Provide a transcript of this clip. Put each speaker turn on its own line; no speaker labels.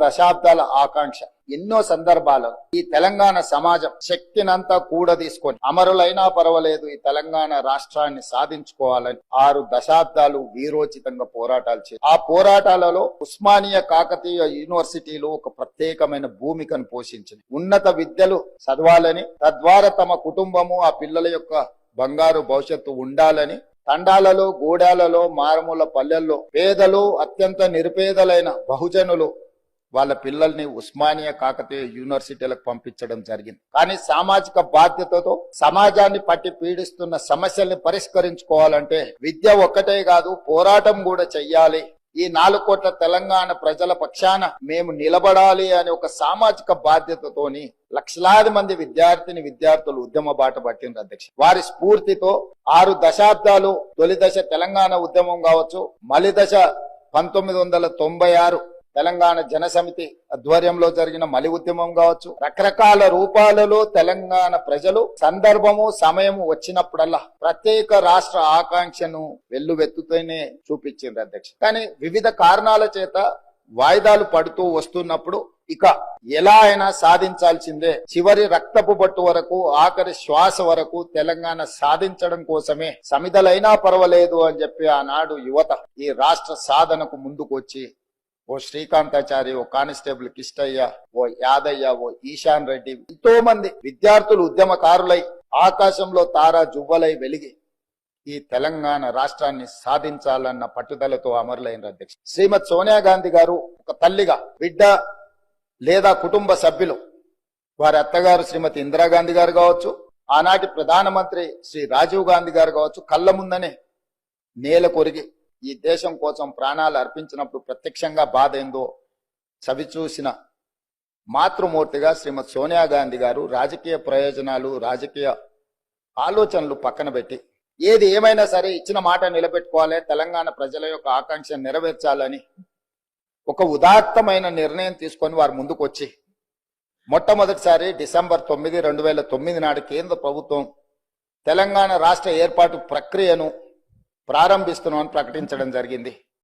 దశాబ్దాల ఆకాంక్ష. ఎన్నో సందర్భాలలో ఈ తెలంగాణ సమాజం శక్తినంతా కూడా తీసుకొని అమరులైనా పర్వాలేదు ఈ తెలంగాణ రాష్ట్రాన్ని సాధించుకోవాలని ఆరు దశాబ్దాలు వీరోచితంగా పోరాటాలు చేసి ఆ పోరాటాలలో ఉస్మానియా కాకతీయ యూనివర్సిటీలో ఒక ప్రత్యేకమైన భూమికను పోషించింది ఉన్నత విద్యలు చదవాలని తద్వారా తమ కుటుంబము ఆ పిల్లల యొక్క బంగారు భవిష్యత్తు ఉండాలని తండాలలో గూడాలలో మారుమూల పల్లెల్లో పేదలు అత్యంత నిరుపేదలైన బహుజనులు వాళ్ళ పిల్లల్ని ఉస్మానియా కాకతీయ యూనివర్సిటీలకు పంపించడం జరిగింది. కానీ సామాజిక బాధ్యతతో సమాజాన్ని పట్టి పీడిస్తున్న సమస్యల్ని పరిష్కరించుకోవాలంటే విద్య ఒక్కటే కాదు పోరాటం కూడా చెయ్యాలి. ఈ నాలుగు కోట్ల తెలంగాణ ప్రజల పక్షాన మేము నిలబడాలి అనే ఒక సామాజిక బాధ్యతతోని లక్షలాది మంది విద్యార్థిని విద్యార్థులు ఉద్యమ బాట పట్టిండ్రు అధ్యక్ష వారి స్ఫూర్తితో ఆరు దశాబ్దాలు తొలి దశ తెలంగాణ ఉద్యమం కావచ్చు మలి దశ పంతొమ్మిది వందల తొంభై ఆరు తెలంగాణ జనసమితి ఆధ్వర్యంలో జరిగిన మలి ఉద్యమం కావచ్చు. రకరకాల రూపాలలో తెలంగాణ ప్రజలు సందర్భము సమయము వచ్చినప్పుడల్లా ప్రత్యేక రాష్ట్ర ఆకాంక్షను వెల్లువెత్తుతూనే చూపించింది అధ్యక్ష. కానీ వివిధ కారణాల చేత వాయిదాలు పడుతూ వస్తున్నప్పుడు ఇక ఎలా అయినా సాధించాల్సిందే. చివరి రక్తపు బట్టు వరకు ఆఖరి శ్వాస వరకు తెలంగాణ సాధించడం కోసమే సమిధలైనా పర్వాలేదు అని చెప్పి ఆనాడు యువత ఈ రాష్ట్ర సాధనకు ముందుకు వచ్చి ఓ శ్రీకాంతాచారి ఓ కానిస్టేబుల్ కిష్టయ్య ఓ యాదయ్య ఓ ఈశాన్ రెడ్డి ఎంతో మంది విద్యార్థులు ఉద్యమకారులై ఆకాశంలో తారా జువ్వలై వెలిగి ఈ తెలంగాణ రాష్ట్రాన్ని సాధించాలన్న పట్టుదలతో అమరులైన అధ్యక్ష శ్రీమతి సోనియా గాంధీ గారు ఒక తల్లిగా బిడ్డ లేదా కుటుంబ సభ్యులు. వారి అత్తగారు శ్రీమతి ఇందిరాగాంధీ గారు కావచ్చు ఆనాటి ప్రధానమంత్రి శ్రీ రాజీవ్ గాంధీ గారు కావచ్చు కళ్ళ ముందనే నేల కొరిగి ఈ దేశం కోసం ప్రాణాలు అర్పించినప్పుడు ప్రత్యక్షంగా బాధ ఏందో చవి చూసిన మాతృమూర్తిగా శ్రీమతి సోనియా గాంధీ గారు రాజకీయ ప్రయోజనాలు రాజకీయ ఆలోచనలు పక్కన పెట్టి ఏది ఏమైనా సరే ఇచ్చిన మాట నిలబెట్టుకోవాలి తెలంగాణ ప్రజల యొక్క ఆకాంక్ష నెరవేర్చాలని ఒక ఉదాత్తమైన నిర్ణయం తీసుకొని వారు ముందుకు వచ్చి మొట్టమొదటిసారి డిసెంబర్ తొమ్మిది రెండు వేల తొమ్మిది నాడు కేంద్ర ప్రభుత్వం తెలంగాణ రాష్ట్ర ఏర్పాటు ప్రక్రియను ప్రారంభిస్తున్నామని ప్రకటించడం జరిగింది.